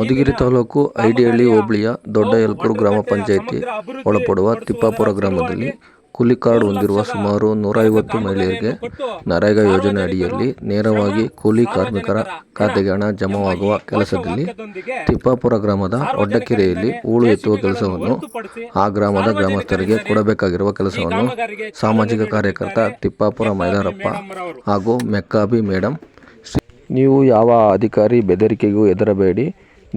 ಮಧುಗಿರಿ ತಾಲೂಕು ಐಡಿಹಳ್ಳಿ ಹೋಬಳಿಯ ದೊಡ್ಡ ಯಲ್ಕೂರು ಗ್ರಾಮ ಪಂಚಾಯಿತಿ ಒಳಪಡುವ ತಿಪ್ಪಾಪುರ ಗ್ರಾಮದಲ್ಲಿ ಕೂಲಿ ಕಾರ್ಡ್ ಹೊಂದಿರುವ ಸುಮಾರು ನೂರೈವತ್ತು ಮಹಿಳೆಯರಿಗೆ ನರೇಗಾ ಯೋಜನೆ ಅಡಿಯಲ್ಲಿ ನೇರವಾಗಿ ಕೂಲಿ ಕಾರ್ಮಿಕರ ಖಾತೆಗೆ ಹಣ ಜಮಾವಾಗುವ ಕೆಲಸದಲ್ಲಿ ತಿಪ್ಪಾಪುರ ಗ್ರಾಮದ ಒಡ್ಡಕೆರೆಯಲ್ಲಿ ಹೂಳು ಎತ್ತುವ ಕೆಲಸವನ್ನು ಆ ಗ್ರಾಮದ ಗ್ರಾಮಸ್ಥರಿಗೆ ಕೊಡಬೇಕಾಗಿರುವ ಕೆಲಸವನ್ನು ಸಾಮಾಜಿಕ ಕಾರ್ಯಕರ್ತ ತಿಪ್ಪಾಪುರ ಮೈದಾರಪ್ಪ ಹಾಗೂ ಮೆಕ್ಕಾಬಿ ಮೇಡಮ್ ನೀವು ಯಾವ ಅಧಿಕಾರಿ ಬೆದರಿಕೆಗೂ ಹೆದರಬೇಡಿ.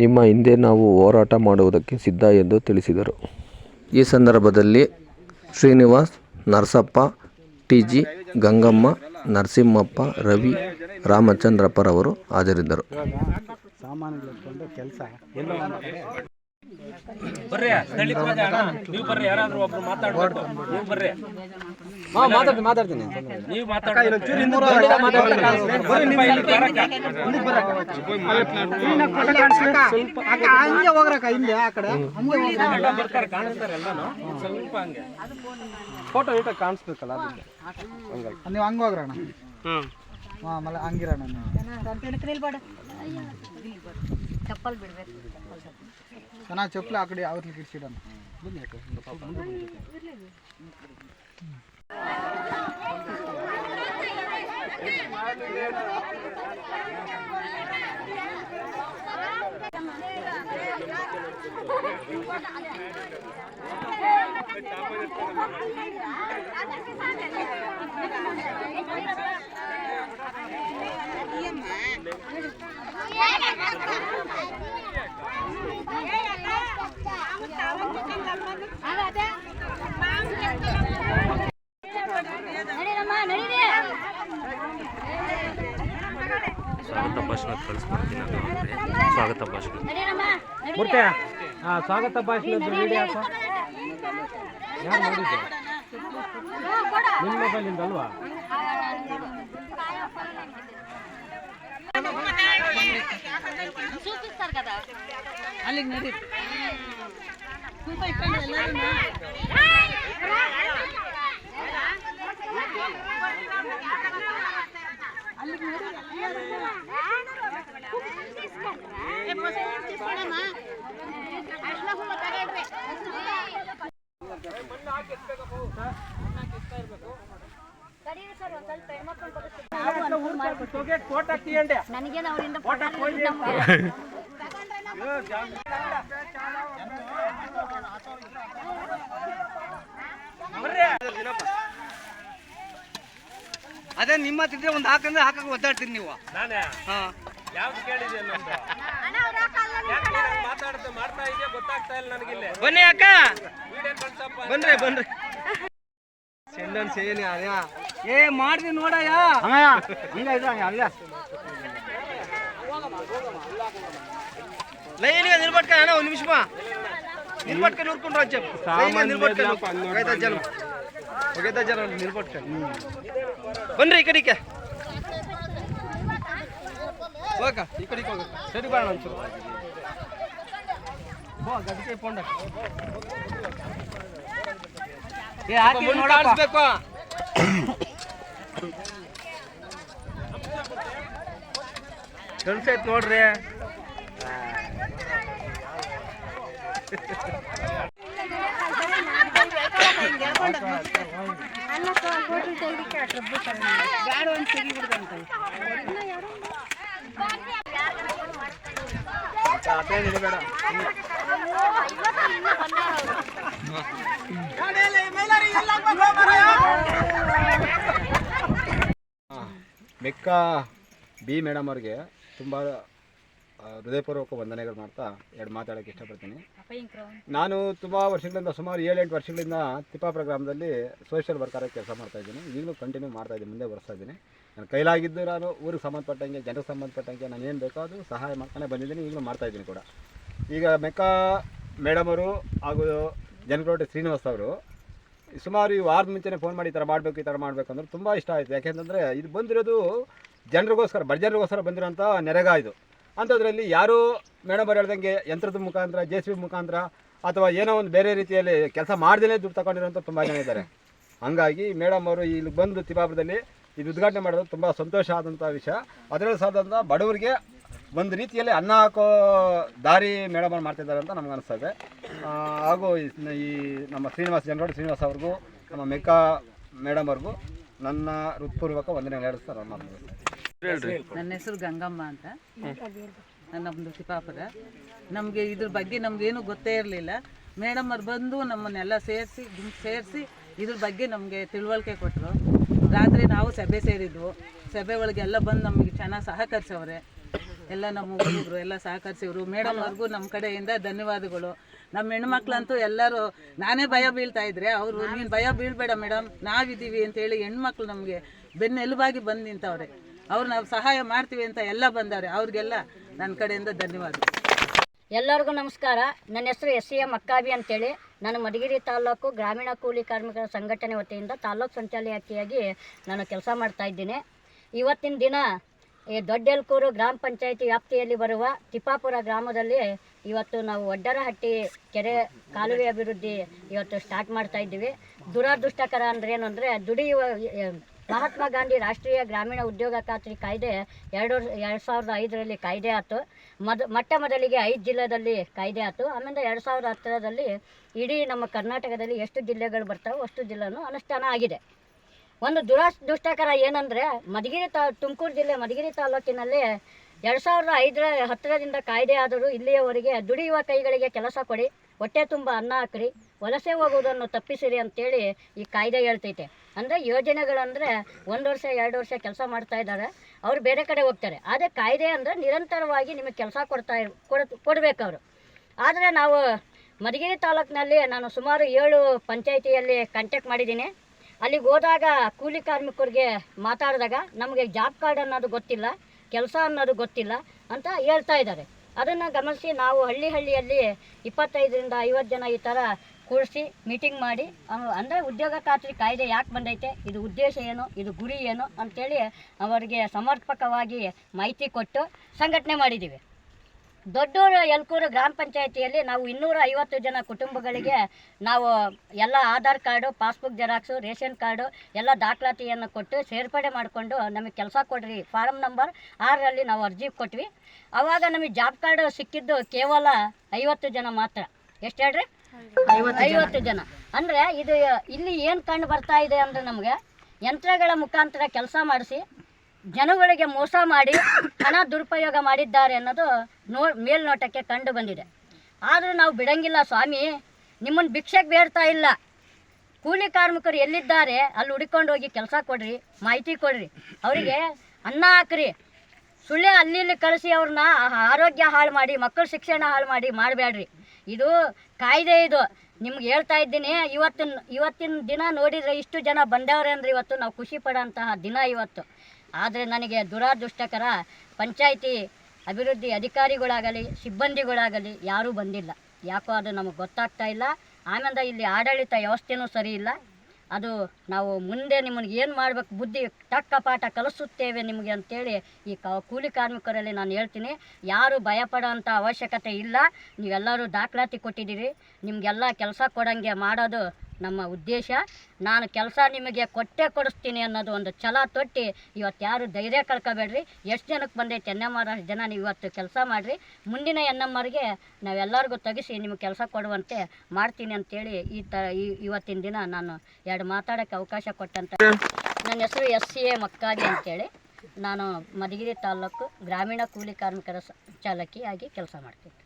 ನಿಮ್ಮ ಹಿಂದೆ ನಾವು ಹೋರಾಟ ಮಾಡುವುದಕ್ಕೆ ಸಿದ್ಧ ಎಂದು ತಿಳಿಸಿದರು. ಈ ಸಂದರ್ಭದಲ್ಲಿ ಶ್ರೀನಿವಾಸ್ ನರಸಪ್ಪ ಟಿ ಜಿ ಗಂಗಮ್ಮ ನರಸಿಂಹಪ್ಪ ರವಿ ರಾಮಚಂದ್ರಪ್ಪರವರು ಹಾಜರಿದ್ದರು. ಬರ್ರಿ ಅಣ್ಣ. ನೀವು ಬರ್ರಿ ಯಾರಾದ್ರೂ ಒಬ್ರು ಮಾತಾಡ್ಬೇಕು. ನೀವು ಬರ್ರಿ. ಮಾತಾಡ್ತೀನಿ ಮಾತಾಡ್ತೀನಿ. ನೀವು ಕಾಣಿಸ್ತಾರೆ ಎಲ್ಲಾನು. ಸ್ವಲ್ಪ ಹಂಗೆ. ಫೋಟೋ ಇಟ್ಟ ಕಾಣಿಸ್ಬೇಕಲ್ಲ ಅದಕ್ಕೆ. ನೀವು ಹಂಗೆ ಹೋಗ್ರಣ ಹಾಂ ಆಮೇಲೆ ಹಂಗಿರೋಣ ನೀವು. ಚಪ್ಪಲ್ ಬಿಡ್ಬೇಕು. ಚೆನ್ನಾಗಿ ಚಪ್ಪಲಿ ಆ ಕಡೆ ಅವ್ರಿಗೆ ಇಡ್ಸಿಡೋಣ ಭಾಷಣ ಕಳಿಸ್ಕೊಡ್ತೀನಿ ನಾನು ಸ್ವಾಗತ ಭಾಷಣ. ಹಾಂ ಸ್ವಾಗತ ಭಾಷಣದ ವಿಡಿಯೋ ನಿಮ್ಮ ಮೊಬೈಲಿಂದ ಅಲ್ವಾ ಅಲ್ಲಿಗೆ ನಡಿ. ನನಗೇನು ಅವರಿಂದ ಅದೇ ನಿಮ್ಮ ಹತ್ತಿದ್ರೆ ಒಂದ್ ಹಾಕಂದ್ರೆ ಹಾಕಕ್ಕೆ ಒದ್ದಾಡ್ತೀರಿ ನೀವು. ಹಾ ಹಾಂ. ಯಾವ್ದು ಕೇಳಿದೆ ನಮ್ದು ಯಾಕೆ ನೀನು ಮಾತಾಡ್ತಾ ಮಾಡ್ತಾ ಇದೆಯಾ ಗೊತ್ತಾಗ್ತಾ ಇಲ್ಲ ನನಗಿಲ್ಲಿ ಬನ್ನಿ ಅಕ್ಕ. ವಿಡಿಯೋ ಕಳ್ಸಪ್ಪ ಬನ್ರಿ ಬನ್ರಿ. ಚಂದನ್ ಸೇನಿ ಅದ್ಯಾ ಏ ಮಾಡ್ದಿ ನೋಡಯ್ಯ. ಹಂಗ ಇದು ಅಲ್ಲ ಲೈನಿಗೆ ನಿಲ್ಬಟ್ಕ ಅಣ್ಣ ಒಂದು ನಿಮಿಷ ಬಾ. ನಿಲ್ಬಟ್ಕ ನೋಡ್ಕೊಂಡು ರಾಜ್ಯ ಲೈನಿಗೆ ನಿಲ್ಬಟ್ಕ ಹೋಗೈತ ಜನ ಹೋಗೈತ ಜನ. ನಿಲ್ಬಟ್ಕ ಬನ್ರಿ ಈ ಕಡೆಗೆ. ಹೋಗ ಈ ಕಡೆಗೆ ಹೋಗ ಸರಿ ಬಾಣ ಒಂಚೂರು ಹೋ ಗದಿಕೆ ಪೊಂಡ ಏ ಹಾಕಿ ಕಾಣಿಸ್ಬೇಕು ಕಳ್ಸೈತ್ ನೋಡ್ರಿ ಮೆಕ್ಕ ಬಿ ಮೇಡಮ್ ಅವ್ರಿಗೆ ತುಂಬ ಹೃದಯಪೂರ್ವಕ ವಂದನೆಗಳು ಮಾಡ್ತಾ ಎರಡು ಮಾತಾಡೋಕೆ ಇಷ್ಟಪಡ್ತೀನಿ. ನಾನು ತುಂಬ ವರ್ಷಗಳಿಂದ ಸುಮಾರು ಏಳೆಂಟು ವರ್ಷಗಳಿಂದ ತಿಪ್ಪ ಗ್ರಾಮದಲ್ಲಿ ಸೋಷಿಯಲ್ ವರ್ಕರ್ ಕೆಲಸ ಮಾಡ್ತಾ ಇದ್ದೀನಿ. ಈಗಲೂ ಕಂಟಿನ್ಯೂ ಮಾಡ್ತಾ ಇದ್ದೀನಿ ಮುಂದೆ ಬರ್ತಾ ಇದ್ದೀನಿ. ನನ್ನ ಕೈಲಾಗಿದ್ದು ನಾನು ಊರಿಗೆ ಸಂಬಂಧಪಟ್ಟಂಗೆ ಜನರಿಗೆ ಸಂಬಂಧಪಟ್ಟಂಗೆ ನಾನು ಏನು ಬೇಕೋ ಅದು ಸಹಾಯ ಮಾಡ್ತಾನೆ ಬಂದಿದ್ದೀನಿ ಈಗಲೂ ಮಾಡ್ತಾ ಇದ್ದೀನಿ ಕೂಡ. ಈಗ ಮೆಕ್ಕ ಮೇಡಮ್ ಅವರು ಹಾಗೂ ಜನಕೋಟೆ ಶ್ರೀನಿವಾಸ್ ಅವರು ಸುಮಾರು ಈ ವಾರದ ಮುಂಚೆನೇ ಫೋನ್ ಮಾಡಿ ಈ ಥರ ಮಾಡಬೇಕು ಈ ಥರ ಮಾಡಬೇಕು ಅಂದ್ರೆ ತುಂಬ ಇಷ್ಟ ಆಯಿತು. ಯಾಕೆಂತಂದರೆ ಇದು ಬಂದಿರೋದು ಜನರಿಗೋಸ್ಕರ ಬಡ ಜನರಿಗೋಸ್ಕರ ಬಂದಿರೋಂಥ ನೆರೆಗ ಇದು ಅಂಥದ್ರಲ್ಲಿ ಯಾರೂ ಮೇಡಮ್ ಅವ್ರು ಹೇಳ್ದಂಗೆ ಯಂತ್ರದ ಮುಖಾಂತರ, ಜೆ ಸಿ ಬಿ ಮುಖಾಂತರ ಅಥವಾ ಏನೋ ಒಂದು ಬೇರೆ ರೀತಿಯಲ್ಲಿ ಕೆಲಸ ಮಾಡ್ದೇ ದುಡ್ಡು ತಗೊಂಡಿರೋಂಥ ತುಂಬ ಜನ ಇದ್ದಾರೆ. ಹಾಗಾಗಿ ಮೇಡಮ್ ಅವರು ಇಲ್ಲಿ ಬಂದು ತಿಪಾಪುರದಲ್ಲಿ ಇದು ಉದ್ಘಾಟನೆ ಮಾಡೋದು ತುಂಬ ಸಂತೋಷ ಆದಂಥ ವಿಷಯ. ಅದರಲ್ಲಿ ಸಾದಂಥ ಬಡವರಿಗೆ ಒಂದು ರೀತಿಯಲ್ಲಿ ಅನ್ನ ಹಾಕೋ ದಾರಿ ಮೇಡಮ್ ಅವ್ರು ಮಾಡ್ತಿದ್ದಾರೆ ಅಂತ ನಮ್ಗೆ ಅನಿಸ್ತದೆ. ಹಾಗೂ ಈ- ನಮ್ಮ ಶ್ರೀನಿವಾಸ್ ಜನರೋಡ್ ಶ್ರೀನಿವಾಸ ಅವ್ರಿಗೂ, ನಮ್ಮ ಮೆಕ್ಕಾ ಮೇಡಮ್ ಅವ್ರಿಗೂ ನನ್ನ ಹೃತ್ಪೂರ್ವಕ ವಂದನೆ ಹೇಳಿಸ್ತಾರೆ ನಮ್ಮ ನನ್ನ ಹೆಸರು ಗಂಗಮ್ಮ ಅಂತ. ನಮ್ಮದು ತಿಪಾಪುರ ನಮಗೆ ಇದ್ರ ಬಗ್ಗೆ ನಮಗೇನು ಗೊತ್ತೇ ಇರಲಿಲ್ಲ. ಮೇಡಮ್ ಅವ್ರು ಬಂದು ನಮ್ಮನ್ನೆಲ್ಲ ಸೇರಿಸಿ ಸೇರಿಸಿ ಇದ್ರ ಬಗ್ಗೆ ನಮಗೆ ತಿಳುವಳಿಕೆ ಕೊಟ್ಟರು ರಾತ್ರಿ ನಾವು ಸಭೆ ಸೇರಿದ್ವು. ಸಭೆ ಒಳಗೆಲ್ಲ ಬಂದು ನಮಗೆ ಚೆನ್ನಾಗಿ ಸಹಕರಿಸವ್ರೆ. ಎಲ್ಲ ನಮ್ಮ ಹುಡುಗರು ಎಲ್ಲ ಸಹಕರಿಸಿದ್ರು ಮೇಡಮ್ ಅವ್ರಿಗೂ ನಮ್ಮ ಕಡೆಯಿಂದ ಧನ್ಯವಾದಗಳು. ನಮ್ಮ ಹೆಣ್ಮಕ್ಳಂತೂ ಎಲ್ಲರೂ, ನಾನೇ ಭಯ ಬೀಳ್ತಾ ಇದ್ರೆ ಅವರು, ನೀನು ಭಯ ಬೀಳ್ಬೇಡ ಮೇಡಮ್. ನಾವಿದ್ದೀವಿ ಅಂತೇಳಿ ಹೆಣ್ಮಕ್ಳು ನಮಗೆ ಬೆನ್ನೆಲುಬಾಗಿ ಬಂದು ನಿಂತವ್ರೆ. ಅವ್ರು ನಾವು ಸಹಾಯ ಮಾಡ್ತೀವಿ ಅಂತ ಎಲ್ಲ ಬಂದಾರೆ. ಅವ್ರಿಗೆಲ್ಲ ನನ್ನ ಕಡೆಯಿಂದ ಧನ್ಯವಾದ ಎಲ್ಲರಿಗೂ ನಮಸ್ಕಾರ. ನನ್ನ ಹೆಸರು ಎಸ್ ಸಿ ಎಂ ಅಕ್ಕಾಬಿ ಅಂತೇಳಿ. ನಾನು ಮಧುಗಿರಿ ತಾಲೂಕು ಗ್ರಾಮೀಣ ಕೂಲಿ ಕಾರ್ಮಿಕರ ಸಂಘಟನೆ ವತಿಯಿಂದ ತಾಲೂಕು ಸಂಚಾಲಕಿಯಾಗಿ ನಾನು ಕೆಲಸ ಮಾಡ್ತಾ ಇದ್ದೀನಿ. ಇವತ್ತಿನ ದಿನ ಈ ದೊಡ್ಡೆಲ್ಕೂರು ಗ್ರಾಮ ಪಂಚಾಯಿತಿ ವ್ಯಾಪ್ತಿಯಲ್ಲಿ ಬರುವ ತಿಪ್ಪಾಪುರ ಗ್ರಾಮದಲ್ಲಿ ಇವತ್ತು ನಾವು ಒಡ್ಡರಹಟ್ಟಿ ಕೆರೆ ಕಾಲುವೆ ಅಭಿವೃದ್ಧಿ ಇವತ್ತು ಸ್ಟಾರ್ಟ್ ಮಾಡ್ತಾ ಇದ್ದೀವಿ. ದುರಾದೃಷ್ಟಕರ ಅಂದ್ರೆ ಏನು ಅಂದರೆ ದುಡಿಯುವ ಮಹಾತ್ಮ ಗಾಂಧಿ ರಾಷ್ಟ್ರೀಯ ಗ್ರಾಮೀಣ ಉದ್ಯೋಗ ಖಾತ್ರಿ ಕಾಯ್ದೆ ಎರಡು ಎರಡು ಸಾವಿರದ ಐದರಲ್ಲಿ ಕಾಯ್ದೆ ಆಯ್ತು ಮೊದ, ಮೊಟ್ಟ ಮೊದಲಿಗೆ ಐದು ಜಿಲ್ಲೆದಲ್ಲಿ ಕಾಯ್ದೆ ಆಯ್ತು ಆಮೇಲೆ ಎರಡು ಸಾವಿರದ ಹತ್ತರದಲ್ಲಿ ಇಡೀ ನಮ್ಮ ಕರ್ನಾಟಕದಲ್ಲಿ ಎಷ್ಟು ಜಿಲ್ಲೆಗಳು ಬರ್ತಾವೋ ಅಷ್ಟು ಜಿಲ್ಲೆನೂ ಅನುಷ್ಠಾನ ಆಗಿದೆ. ಒಂದು ದುರಾದೃಷ್ಟಕರ ಏನಂದರೆ ಮಧುಗಿರಿ ತಾ ತುಮಕೂರು ಜಿಲ್ಲೆ ಮಧುಗಿರಿ ತಾಲೂಕಿನಲ್ಲಿ ಎರಡು ಸಾವಿರದ ಐದರ ಹತ್ತಿರದಿಂದ ಕಾಯ್ದೆ ಆದರೂ ಇಲ್ಲಿಯವರೆಗೆ ದುಡಿಯುವ ಕೈಗಳಿಗೆ ಕೆಲಸ ಕೊಡಿ, ಹೊಟ್ಟೆ ತುಂಬ ಅನ್ನ ಹಾಕ್ರಿ, ವಲಸೆ ಹೋಗುವುದನ್ನು ತಪ್ಪಿಸಿರಿ ಅಂತೇಳಿ ಈ ಕಾಯ್ದೆ ಹೇಳ್ತೈತೆ. ಅಂದರೆ ಯೋಜನೆಗಳಂದರೆ ಒಂದು ವರ್ಷ, ಎರಡು ವರ್ಷ ಕೆಲಸ ಮಾಡ್ತಾ ಇದ್ದಾರೆ. ಅವ್ರು ಬೇರೆ ಕಡೆ ಹೋಗ್ತಾರೆ. ಆದರೆ ಕಾಯ್ದೆ ಅಂದರೆ ನಿರಂತರವಾಗಿ ನಿಮಗೆ ಕೆಲಸ ಕೊಡ್ತಾ ಕೊಡ ಕೊಡ್, ಕೊಡಬೇಕು ಅವರು. ಆದರೆ ನಾವು ಮಧುಗಿರಿ ತಾಲೂಕಿನಲ್ಲಿ ನಾನು ಸುಮಾರು ಏಳು ಪಂಚಾಯಿತಿಯಲ್ಲಿ ಕಾಂಟ್ಯಾಕ್ಟ್ ಮಾಡಿದ್ದೀನಿ. ಅಲ್ಲಿಗೆ ಹೋದಾಗ ಕೂಲಿ ಕಾರ್ಮಿಕರಿಗೆ ಮಾತಾಡಿದಾಗ ನಮಗೆ ಜಾಬ್ ಕಾರ್ಡ್ ಅನ್ನೋದು ಗೊತ್ತಿಲ್ಲ, ಕೆಲಸ ಅನ್ನೋದು ಗೊತ್ತಿಲ್ಲ ಅಂತ ಹೇಳ್ತಾ ಇದ್ದಾರೆ. ಅದನ್ನು ಗಮನಿಸಿ ನಾವು ಹಳ್ಳಿ ಹಳ್ಳಿಯಲ್ಲಿ ಇಪ್ಪತ್ತೈದರಿಂದ ಐವತ್ತು ಜನ ಈ ಥರ ಕೂರಿಸಿ ಮೀಟಿಂಗ್ ಮಾಡಿ ಅಂದರೆ ಉದ್ಯೋಗ ಖಾತ್ರಿ ಕಾಯ್ದೆ ಯಾಕೆ ಬಂದೈತೆ? ಇದು ಉದ್ದೇಶ ಏನು? ಇದು ಗುರಿ ಏನು? ಅಂತೇಳಿ ಅವರಿಗೆ ಸಮರ್ಪಕವಾಗಿ ಮಾಹಿತಿ ಕೊಟ್ಟು ಸಂಘಟನೆ ಮಾಡಿದ್ದೀವಿ ದೊಡ್ಡೂರು ಯಲ್ಕೂರು ಗ್ರಾಮ ಪಂಚಾಯಿತಿಯಲ್ಲಿ ನಾವು ಇನ್ನೂರ ಐವತ್ತು ಜನ ಕುಟುಂಬಗಳಿಗೆ ನಾವು ಎಲ್ಲ Aadhaar card, passbook xerox, ration card, ಎಲ್ಲ ದಾಖಲಾತಿಯನ್ನು ಕೊಟ್ಟು ಸೇರ್ಪಡೆ ಮಾಡಿಕೊಂಡು ನಮಗೆ ಕೆಲಸ ಕೊಡ್ರಿ. ಫಾರಮ್ ನಂಬರ್ ಆರರಲ್ಲಿ ನಾವು ಅರ್ಜಿ ಕೊಟ್ವಿ. ಆವಾಗ ನಮಗೆ ಜಾಬ್ ಕಾರ್ಡು ಸಿಕ್ಕಿದ್ದು ಕೇವಲ ಐವತ್ತು ಜನ ಮಾತ್ರ. ಎಷ್ಟು ಹೇಳ್ರಿ? ಐವತ್ತು ಜನ. ಅಂದ್ರೆ ಇದು ಇಲ್ಲಿ ಏನು ಕಂಡು ಬರ್ತಾ ಇದೆ ಅಂದ್ರೆ ನಮ್ಗೆ ಯಂತ್ರಗಳ ಮುಖಾಂತರ ಕೆಲಸ ಮಾಡಿಸಿ, ಜನಗಳಿಗೆ ಮೋಸ ಮಾಡಿ, ಹಣ ದುರುಪಯೋಗ ಮಾಡಿದ್ದಾರೆ ಅನ್ನೋದು ನೋ, ಮೇಲ್ನೋಟಕ್ಕೆ ಕಂಡು ಬಂದಿದೆ. ಆದರೂ ನಾವು ಬಿಡಂಗಿಲ್ಲ ಸ್ವಾಮಿ ನಿಮ್ಮನ್ನು ಭಿಕ್ಷೆಗೆ ಬೇಡ್ತಾ ಇಲ್ಲ. ಕೂಲಿ ಕಾರ್ಮಿಕರು ಎಲ್ಲಿದ್ದಾರೆ, ಅಲ್ಲಿ ಹುಡ್ಕೊಂಡು ಹೋಗಿ ಕೆಲಸ ಕೊಡ್ರಿ, ಮಾಹಿತಿ ಕೊಡ್ರಿ. ಅವರಿಗೆ ಅನ್ನ ಹಾಕ್ರಿ. ಸುಳ್ಳೆ ಅಲ್ಲಿ ಇಲ್ಲಿ ಕಳಿಸಿ ಅವ್ರನ್ನ ಆರೋಗ್ಯ ಹಾಳು ಮಾಡಿ, ಮಕ್ಕಳ ಶಿಕ್ಷಣ ಹಾಳು ಮಾಡಿ ಮಾಡಬೇಡ್ರಿ ಇದು ಕಾಯ್ದೆ ಇದು. ನಿಮ್ಗೆ ಹೇಳ್ತಾ ಇದ್ದೀನಿ, ಇವತ್ತಿನ ಇವತ್ತಿನ ದಿನ ನೋಡಿದರೆ ಇಷ್ಟು ಜನ ಬಂದವ್ರೆ ಅಂದ್ರೆ ಇವತ್ತು ನಾವು ಖುಷಿ ಪಡೋಂತಹ ದಿನ ಇವತ್ತು. ಆದರೆ ನನಗೆ ದುರಾದೃಷ್ಟಕರ ಪಂಚಾಯಿತಿ ಅಭಿವೃದ್ಧಿ ಅಧಿಕಾರಿಗಳಾಗಲಿ, ಸಿಬ್ಬಂದಿಗಳಾಗಲಿ ಯಾರೂ ಬಂದಿಲ್ಲ. ಯಾಕೋ ಅದು ನಮಗೆ ಗೊತ್ತಾಗ್ತಾ ಇಲ್ಲ. ಆಮೇಲೆ ಇಲ್ಲಿ ಆಡಳಿತ ವ್ಯವಸ್ಥೆನೂ ಸರಿ ಇಲ್ಲ. ಅದು ನಾವು ಮುಂದೆ ನಿಮಗೆ ಏನು ಮಾಡಬೇಕು ಬುದ್ಧಿ ತಕ್ಕ ಪಾಠ ಕಲಿಸುತ್ತೇವೆ ನಿಮಗೆ ಅಂತೇಳಿ ಈ ಕ ಕೂಲಿ ಕಾರ್ಮಿಕರಲ್ಲಿ ನಾನು ಹೇಳ್ತೀನಿ. ಯಾರು ಭಯಪಡೋಂಥ ಅವಶ್ಯಕತೆ ಇಲ್ಲ. ನೀವೆಲ್ಲರೂ ದಾಖಲಾತಿ ಕೊಟ್ಟಿದ್ದೀರಿ. ನಿಮಗೆಲ್ಲ ಕೆಲಸ ಕೊಡೋಂಗೆ ಮಾಡೋದು ನಮ್ಮ ಉದ್ದೇಶ, ನಾನು ಕೆಲಸ ನಿಮಗೆ ಕೊಟ್ಟೆ ಕೊಡಿಸ್ತೀನಿ ಅನ್ನೋದು ಒಂದು ಛಲ ತೊಟ್ಟಿ ಇವತ್ತು ಯಾರು ಧೈರ್ಯ ಕಳ್ಕೊಬೇಡ್ರಿ. ಎಷ್ಟು ಜನಕ್ಕೆ ಬಂದೆ ಚೆನ್ನಮ್ಮರ ಜನ ನೀವು ಇವತ್ತು ಕೆಲಸ ಮಾಡಿರಿ. ಮುಂದಿನ ಎನ್ ಎಂ ನಾವೆಲ್ಲರಿಗೂ ತೆಗಿಸಿ ನಿಮಗೆ ಕೆಲಸ ಕೊಡುವಂತೆ ಮಾಡ್ತೀನಿ ಅಂತೇಳಿ ಈ ತ ಇವತ್ತಿನ ದಿನ ನಾನು ಎರಡು ಮಾತಾಡೋಕ್ಕೆ ಅವಕಾಶ ಕೊಟ್ಟಂತ ನನ್ನ ಹೆಸರು ಎಸ್ ಸಿ ಎ ಮಕ್ಕಾಗಿ ಅಂತೇಳಿ. ನಾನು ಮಧುಗಿರಿ ತಾಲೂಕು ಗ್ರಾಮೀಣ ಕೂಲಿ ಕಾರ್ಮಿಕರ ಚಾಲಕಿಯಾಗಿ ಕೆಲಸ ಮಾಡ್ತೀನಿ